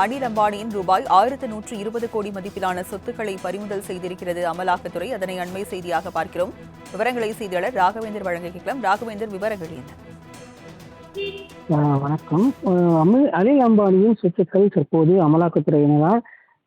அனில் அம்பானியின் ரூபாய் ஆயிரத்து நூற்று இருபது கோடி மதிப்பிலான சொத்துக்களை பறிமுதல் செய்திருக்கிறது அமலாக்கத்துறை. அதனை அண்மை செய்தியாக பார்க்கிறோம். விவரங்களை செய்தியாளர் ராகவேந்தர் வழங்க கேட்கலாம். ராகவேந்தர் விவரங்கள் என்ன? ஆஹ் வணக்கம். அனில் அம்பானியின் சொத்துக்கள் தற்போது அமலாக்கத்துறையினரால்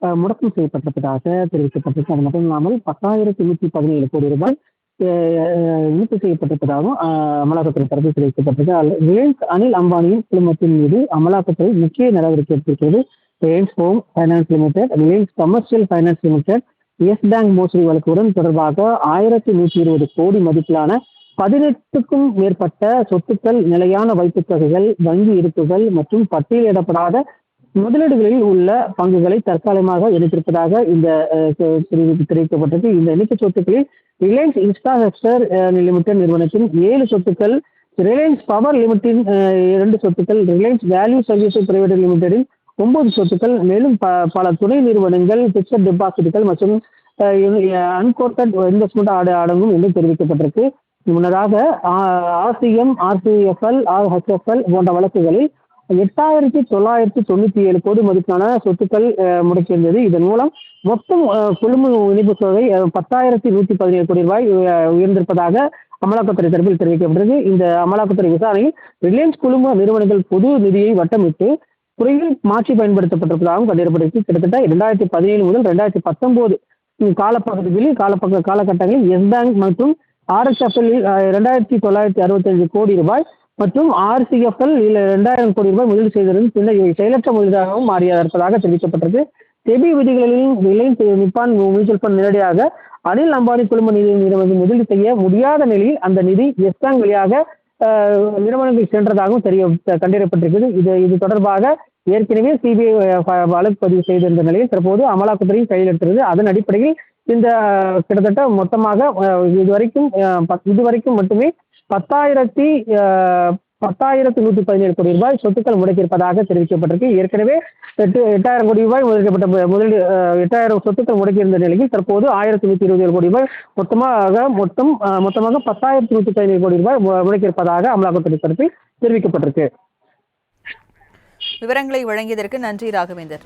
ஆஹ் முடக்கம் செய்யப்பட்டிருப்பதாக தெரிவிக்கப்பட்டிருக்கு. அது மட்டும் இல்லாமல் பத்தாயிரத்தி நூற்றி பதினேழு கோடி ரூபாய் ஆஹ் செய்யப்பட்டிருப்பதாகவும் அமலாக்கத்துறை தரப்பில் தெரிவிக்கப்பட்டிருக்கு. ரிலையன்ஸ் அனில் அம்பானியின் குழுமத்தின் மீது அமலாக்கத்துறை முக்கிய நடவடிக்கை எடுத்திருக்கிறது. Reliance home finance limited Reliance commercial finance limited Yes bank மோசடி வழக்குடன் தொடர்பாக ஆயிரத்தி நூற்றி இருபது கோடி மதிப்பிலான பதினெட்டுக்கும் மேற்பட்ட சொத்துக்கள் நிலையான வைப்புத் தொகைகள் வங்கி இருப்புகள் மற்றும் பட்டியலிடப்படாத முதலீடுகளில் உள்ள பங்குகளை தற்காலிகமாக இணைத்திருப்பதாக இந்த தெரிவிக்கப்பட்டது இந்த இணைப்பு சொத்துக்களில் ரிலையன்ஸ் இன்ஃப்ராஸ்ட்ரக்சர் லிமிடெட் நிறுவனத்தின் ஏழு சொத்துக்கள் ரிலையன்ஸ் பவர் லிமிட்டின் இரண்டு சொத்துக்கள் ரிலையன்ஸ் வேல்யூ சர்வீசஸ் பிரைவேட் லிமிடெடின் ஒன்பது சொத்துக்கள் மேலும் ப பல துணை நிறுவனங்கள் பிக்சட் டெபாசிட்டுகள் மற்றும் அன்கோட்டட் இன்வெஸ்ட்மெண்ட் ஆடு அடங்கும் என்று தெரிவிக்கப்பட்டிருக்கு. முன்னதாக ஆர்சிஎம் ஆர்சிஎஃப்எல் ஆர்ஹெச்எஃப்எல் போன்ற வழக்குகளில் எட்டாயிரத்தி தொள்ளாயிரத்தி தொண்ணூற்றி ஏழு கோடி மதிப்பான சொத்துக்கள் முடக்கியிருந்தது. இதன் மூலம் மொத்தம் அஹ், குழும இணைப்பு தொகை பத்தாயிரத்தி நூற்றி பதினேழு கோடி ரூபாய் உயர்ந்திருப்பதாக அமலாக்கத்துறை தரப்பில் தெரிவிக்கப்பட்டது இந்த அமலாக்கத்துறை விசாரணையில் ரிலையன்ஸ் குழும நிறுவனங்கள் பொது நிதியை வட்டமிட்டு குறையில் மாற்றி பயன்படுத்தப்பட்டிருப்பதாகவும் கண்டறியப்பட்டிருக்கு. கிட்டத்தட்ட இரண்டாயிரத்தி பதினேழு முதல் ரெண்டாயிரத்தி பத்தொன்பது காலப்பகுதிகளில் காலப்பக்க காலகட்டங்களில் எஸ் பேங்க் மற்றும் ஆர்எஸ்எஃப்எல் ரெண்டாயிரத்தி தொள்ளாயிரத்தி அறுபத்தஞ்சு கோடி ரூபாய் மற்றும் ஆர்சிஎஃப்எல் இதில் ரெண்டாயிரம் கோடி ரூபாய் முதலீடு செய்திருந்து பின்னர் இவை செயலற்ற முதலீடாகவும் மாறியாக இருப்பதாக தெரிவிக்கப்பட்டது. செபி விதிகளில் ரிலையன்ஸ் நிப்பான் மியூச்சுவல் ஃபண்ட் நேரடியாக அனில் அம்பானி குழும நிதி நிறுவனம் முதலீடு செய்ய முடியாத நிலையில் அந்த நிதி எஸ் பேங்க் வழியாக அஹ், நிறுவனங்களுக்கு சென்றதாகவும் தெரிய கண்டறியப்பட்டிருக்கிறது. இது இது தொடர்பாக ஏற்கனவே சிபிஐ வழக்கு பதிவு செய்திருந்த நிலையில் தற்போது அமலாக்கத்துறையும் கையில் எடுத்திருந்தது. அதன் அடிப்படையில் இந்த கிட்டத்தட்ட மொத்தமாக இதுவரைக்கும் இதுவரைக்கும் மட்டுமே பத்தாயிரத்தி பத்தாயிரத்தி நூற்றி பதினேழு கோடி ரூபாய் சொத்துக்கள் முடக்கியிருப்பதாக தெரிவிக்கப்பட்டிருக்கு. ஏற்கனவே எட்டு எட்டாயிரம் கோடி ரூபாய் முதலிக்கப்பட்ட முதலீடு எட்டாயிரம் சொத்துக்கள் முடக்கியிருந்த நிலையில் தற்போது ஆயிரத்தி நூற்றி இருபது ஏழு கோடி ரூபாய் மொத்தமாக மொத்தம் மொத்தமாக பத்தாயிரத்தி நூற்றி பதினேழு கோடி ரூபாய் முடக்கியிருப்பதாக அமலாக்கத்துறை தரப்பில் தெரிவிக்கப்பட்டிருக்கு. விவரங்களை வழங்கியதற்கு நன்றி ராகவேந்தர்.